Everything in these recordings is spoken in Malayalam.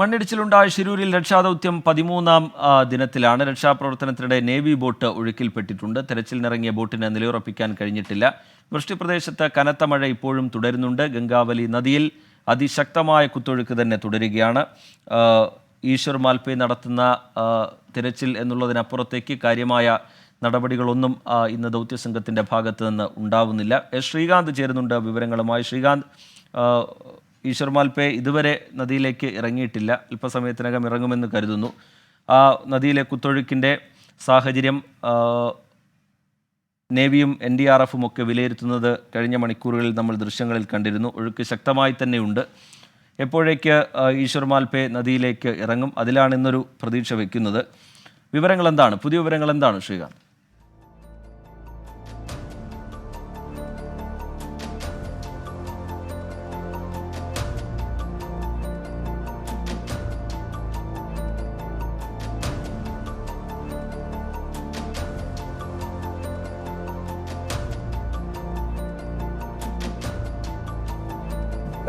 മണ്ണിടിച്ചിലുണ്ടായ ശിരൂരിൽ രക്ഷാദൗത്യം പതിമൂന്നാം ദിനത്തിലാണ്. രക്ഷാപ്രവർത്തനത്തിനിടെ നേവി ബോട്ട് ഒഴുക്കിൽപ്പെട്ടിട്ടുണ്ട്. തെരച്ചിലിനിറങ്ങിയ ബോട്ടിനെ നിലയുറപ്പിക്കാൻ കഴിഞ്ഞിട്ടില്ല. വൃഷ്ടിപ്രദേശത്ത് കനത്ത മഴ ഇപ്പോഴും തുടരുന്നുണ്ട്. ഗംഗാവലി നദിയിൽ അതിശക്തമായ കുത്തൊഴുക്ക് തന്നെ തുടരുകയാണ്. ഈശ്വർ മാൽപേ നടത്തുന്ന തിരച്ചിൽ എന്നുള്ളതിനപ്പുറത്തേക്ക് കാര്യമായ നടപടികളൊന്നും ഇന്ന് ദൗത്യസംഘത്തിന്റെ ഭാഗത്ത് നിന്ന് ഉണ്ടാവുന്നില്ല. ശ്രീകാന്ത് ചേരുന്നുണ്ട് വിവരങ്ങളുമായി. ശ്രീകാന്ത് ആ, ഈശ്വർ മാൽപേ ഇതുവരെ നദിയിലേക്ക് ഇറങ്ങിയിട്ടില്ല. അല്പസമയത്തിനകം ഇറങ്ങുമെന്ന് കരുതുന്നു. ആ നദിയിലെ കുത്തൊഴുക്കിന്റെ സാഹചര്യം നേവിയും എൻ ഡി ആർ എഫും ഒക്കെ വിലയിരുത്തുന്നത് കഴിഞ്ഞ മണിക്കൂറുകളിൽ നമ്മൾ ദൃശ്യങ്ങളിൽ കണ്ടിരുന്നു. ഒഴുക്ക് ശക്തമായി തന്നെയുണ്ട്. എപ്പോഴേക്ക് ആ, ഈശ്വർ മാൽപേ നദിയിലേക്ക് ഇറങ്ങും അതിലാണ് ഇന്നൊരു പ്രതീക്ഷ വയ്ക്കുന്നത് വിവരങ്ങൾ എന്താണ് പുതിയ വിവരങ്ങൾ എന്താണ് ശ്രീകാന്ത്?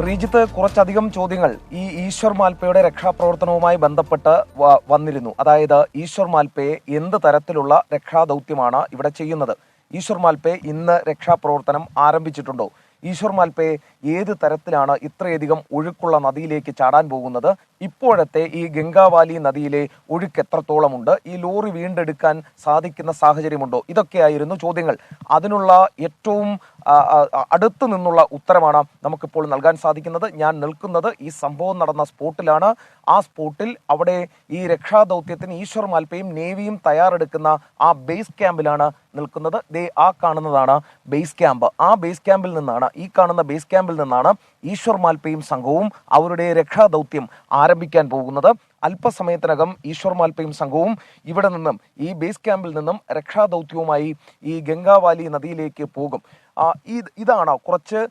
റീജിത്ത് കുറച്ചധികം ചോദ്യങ്ങൾ ഈ ഈശ്വർ മാൽപ്പയുടെ രക്ഷാപ്രവർത്തനവുമായി ബന്ധപ്പെട്ട് വന്നിരുന്നു. അതായത് ഈശ്വർ മാൽപ്പയെ എന്ത് തരത്തിലുള്ള രക്ഷാദൗത്യമാണ് ഇവിടെ ചെയ്യുന്നത്? ഈശ്വർ മാൽപ്പെ ഇന്ന് രക്ഷാപ്രവർത്തനം ആരംഭിച്ചിട്ടുണ്ടോ? ഈശ്വർ മാൽപ്പയെ ഏത് തരത്തിലാണ് ഇത്രയധികം ഒഴുക്കുള്ള നദിയിലേക്ക് ചാടാൻ പോകുന്നത്? ഇപ്പോഴത്തെ ഈ ഗംഗാവാലി നദിയിലെ ഒഴുക്ക് എത്രത്തോളമുണ്ട്? ഈ ലോറി വീണ്ടെടുക്കാൻ സാധിക്കുന്ന സാഹചര്യമുണ്ടോ? ഇതൊക്കെയായിരുന്നു ചോദ്യങ്ങൾ. അതിനുള്ള ഏറ്റവും അടുത്ത് നിന്നുള്ള ഉത്തരമാണ് നമുക്കിപ്പോൾ നൽകാൻ സാധിക്കുന്നത്. ഞാൻ നിൽക്കുന്നത് ഈ സംഭവം നടന്ന സ്പോട്ടിലാണ്. ആ സ്പോട്ടിൽ അവിടെ ഈ രക്ഷാദൗത്യത്തിന് ഈശ്വർ മാൽപ്പയും നേവിയും തയ്യാറെടുക്കുന്ന ആ ബേസ് ക്യാമ്പിലാണ് നിൽക്കുന്നത്. ദേ ആ കാണുന്നതാണ് ബേസ് ക്യാമ്പ്. ആ ബേസ് ക്യാമ്പിൽ നിന്നാണ് ഈ കാണുന്ന ബേസ് ക്യാമ്പിൽ നിന്നാണ് ഈശ്വർ മാൽപ്പയും സംഘവും അവരുടെ രക്ഷാദൗത്യം ആരംഭിക്കാൻ പോകുന്നത്. അല്പസമയത്തിനകം ഈശ്വർ മാൽപ്പയും സംഘവും ഇവിടെ നിന്നും ഈ ബേസ് ക്യാമ്പിൽ നിന്നും രക്ഷാദൗത്യവുമായി ഈ ഗംഗാവാലി നദിയിലേക്ക് പോകും. ഇതാണ് കുറച്ച്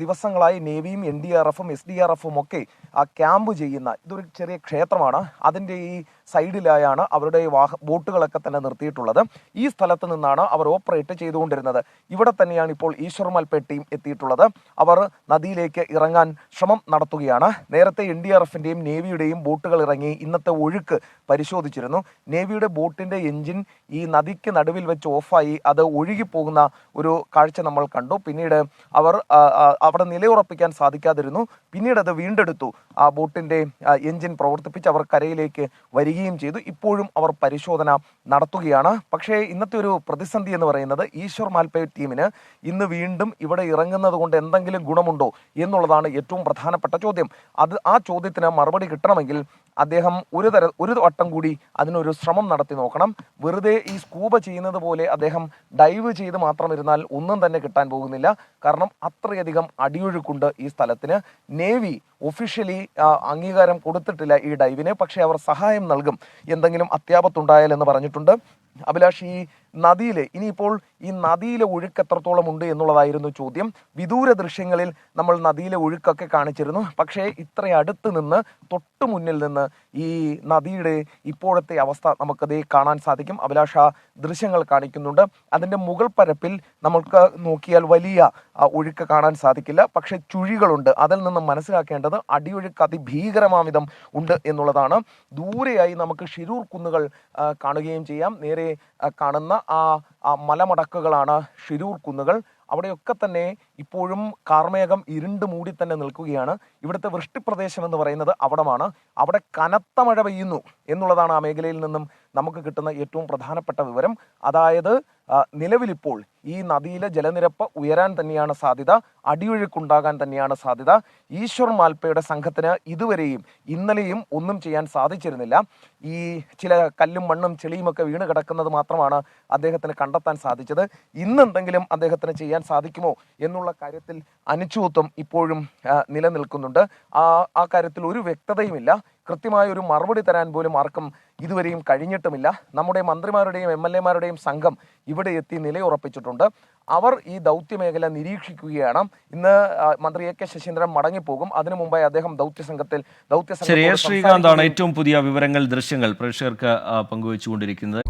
ദിവസങ്ങളായി നേവിയും എൻ ഡി ആർ എഫും എസ് ഡി ആർ എഫും ഒക്കെ ആ ക്യാമ്പ് ചെയ്യുന്ന ഇതൊരു ചെറിയ ക്ഷേത്രമാണ്. അതിന്റെ ഈ സൈഡിലായാണ് അവരുടെ വാഹ ബോട്ടുകളൊക്കെ തന്നെ നിർത്തിയിട്ടുള്ളത്. ഈ സ്ഥലത്ത് നിന്നാണ് അവർ ഓപ്പറേറ്റ് ചെയ്തുകൊണ്ടിരുന്നത്. ഇവിടെ തന്നെയാണ് ഇപ്പോൾ ഈശ്വർ മൽപ്പേ ടീം എത്തിയിട്ടുള്ളത്. അവർ നദിയിലേക്ക് ഇറങ്ങാൻ ശ്രമം നടത്തുകയാണ്. നേരത്തെ എൻ ഡി ആർ എഫിന്റെയും നേവിയുടെയും ബോട്ടുകൾ ഇറങ്ങി ഇന്നത്തെ ഒഴുക്ക് പരിശോധിച്ചിരുന്നു. നേവിയുടെ ബോട്ടിന്റെ എഞ്ചിൻ ഈ നദിക്ക് നടുവിൽ വെച്ച് ഓഫായി. അത് ഒഴുകിപ്പോകുന്ന ഒരു കാഴ്ച നമ്മൾ കണ്ടു. പിന്നീട് അവർ അവിടെ നിലയുറപ്പിക്കാൻ സാധിക്കാതിരുന്നു. പിന്നീട് അത് വീണ്ടെടുത്തു. ആ ബോട്ടിന്റെ എഞ്ചിൻ പ്രവർത്തിപ്പിച്ച് അവർ കരയിലേക്ക് വരികയും ചെയ്തു. ഇപ്പോഴും അവർ പരിശോധന നടത്തുകയാണ്. പക്ഷേ ഇന്നത്തെ ഒരു പ്രതിസന്ധി എന്ന് പറയുന്നത് ഈശ്വർ മാൽപ്പയ ടീമിന് ഇന്ന് വീണ്ടും ഇവിടെ ഇറങ്ങുന്നത് കൊണ്ട് എന്തെങ്കിലും ഗുണമുണ്ടോ എന്നുള്ളതാണ് ഏറ്റവും പ്രധാനപ്പെട്ട ചോദ്യം. അത് ആ ചോദ്യത്തിന് മറുപടി കിട്ടണമെങ്കിൽ അദ്ദേഹം ഒരു തര ഒരു വട്ടം കൂടി അതിനൊരു ശ്രമം നടത്തി നോക്കണം. വെറുതെ ഈ സ്കൂബ ചെയ്യുന്നത് പോലെ അദ്ദേഹം ഡൈവ് ചെയ്ത് മാത്രം ഇരുന്നാൽ ഒന്നും തന്നെ കിട്ടാൻ പോകുന്നില്ല. കാരണം അത്രയധികം അടിയൊഴുക്കുണ്ട് ഈ സ്ഥലത്തിന്. നേവി ഒഫീഷ്യലി അംഗീകാരം കൊടുത്തിട്ടില്ല ഈ ഡൈവിന് പക്ഷേ അവർ സഹായം നൽകും. എന്തെങ്കിലും അത്യാപത്തുണ്ടായാലെന്ന് പറഞ്ഞിട്ടുണ്ട്. അഭിലാഷ് ഈ നദിയിൽ ഇനിയിപ്പോൾ ഈ നദിയിലെ ഒഴുക്ക് എത്രത്തോളം ഉണ്ട് എന്നുള്ളതായിരുന്നു ചോദ്യം. വിദൂര ദൃശ്യങ്ങളിൽ നമ്മൾ നദിയിലെ ഒഴുക്കൊക്കെ കാണിച്ചിരുന്നു. പക്ഷേ ഇത്ര അടുത്ത് നിന്ന് തൊട്ടു മുന്നിൽ നിന്ന് ഈ നദിയുടെ ഇപ്പോഴത്തെ അവസ്ഥ നമുക്കതേ കാണാൻ സാധിക്കും. അഭിലാഷ ദൃശ്യങ്ങൾ കാണിക്കുന്നുണ്ട്. അതിന്റെ മുകൾ പരപ്പിൽ നമുക്ക് നോക്കിയാൽ വലിയ ഒഴുക്ക് കാണാൻ സാധിക്കില്ല. പക്ഷേ ചുഴികളുണ്ട്. അതിൽ നിന്ന് മനസ്സിലാക്കേണ്ടത് അടിയൊഴുക്ക് അതിഭീകരമാവിധം ഉണ്ട് എന്നുള്ളതാണ്. ദൂരെയായി നമുക്ക് ഷിരൂർ കുന്നുകൾ കാണുകയും ചെയ്യാം. നേരെ കാണുന്ന ആ മലമടക്കുകളാണ് ഷിരൂർ കുന്നുകൾ അവിടെയൊക്കെ തന്നെ ഇപ്പോഴും കാർമേഘം ഇരുണ്ട് മൂടി തന്നെ നിൽക്കുകയാണ്. ഇവിടുത്തെ വൃഷ്ടിപ്രദേശം എന്ന് പറയുന്നത് അവിടമാണ്. അവിടെ കനത്ത മഴ പെയ്യുന്നു എന്നുള്ളതാണ് ആ മേഖലയിൽ നിന്നും നമുക്ക് കിട്ടുന്ന ഏറ്റവും പ്രധാനപ്പെട്ട വിവരം. അതായത് നിലവിലിപ്പോൾ ഈ നദിയിലെ ജലനിരപ്പ് ഉയരാൻ തന്നെയാണ് സാധ്യത അടിയൊഴുക്കുണ്ടാകാൻ തന്നെയാണ് സാധ്യത. ഈശ്വർ മാൽപ്പയുടെ സംഘത്തിന് ഇതുവരെയും ഇന്നലെയും ഒന്നും ചെയ്യാൻ സാധിച്ചിരുന്നില്ല. ഈ ചില കല്ലും മണ്ണും ചെളിയുമൊക്കെ വീണ് കിടക്കുന്നത് മാത്രമാണ് അദ്ദേഹത്തിന് കണ്ടെത്താൻ സാധിച്ചത്. ഇന്ന് എന്തെങ്കിലും അദ്ദേഹത്തിന് ചെയ്യാൻ സാധിക്കുമോ എന്നുള്ള കാര്യത്തിൽ അനിശ്ചിതത്വം ഇപ്പോഴും നിലനിൽക്കുന്നുണ്ട്. ആ ആ കാര്യത്തിൽ ഒരു വ്യക്തതയുമില്ല. കൃത്യമായ ഒരു മറുപടി തരാൻ പോലും ആർക്കും ഇതുവരെയും കഴിഞ്ഞിട്ടുമില്ല. നമ്മുടെ മന്ത്രിമാരുടെയും എം എൽ എമാരുടെയും സംഘം ഇവിടെ എത്തി നിലയുറപ്പിച്ചിട്ടുണ്ട്. അവർ ഈ ദൗത്യമേഖല നിരീക്ഷിക്കുകയാണ്. ഇന്ന് മന്ത്രി എ കെ ശശീന്ദ്രൻ മടങ്ങിപ്പോകും. അതിനു മുമ്പായി അദ്ദേഹം ദൗത്യ സംഘത്തിൽ ദൗത്യ ശരി ശ്രീകാന്താണ് ഏറ്റവും പുതിയ വിവരങ്ങൾ ദൃശ്യങ്ങൾ പ്രേക്ഷകർക്ക് പങ്കുവച്ചുകൊണ്ടിരിക്കുന്നത്.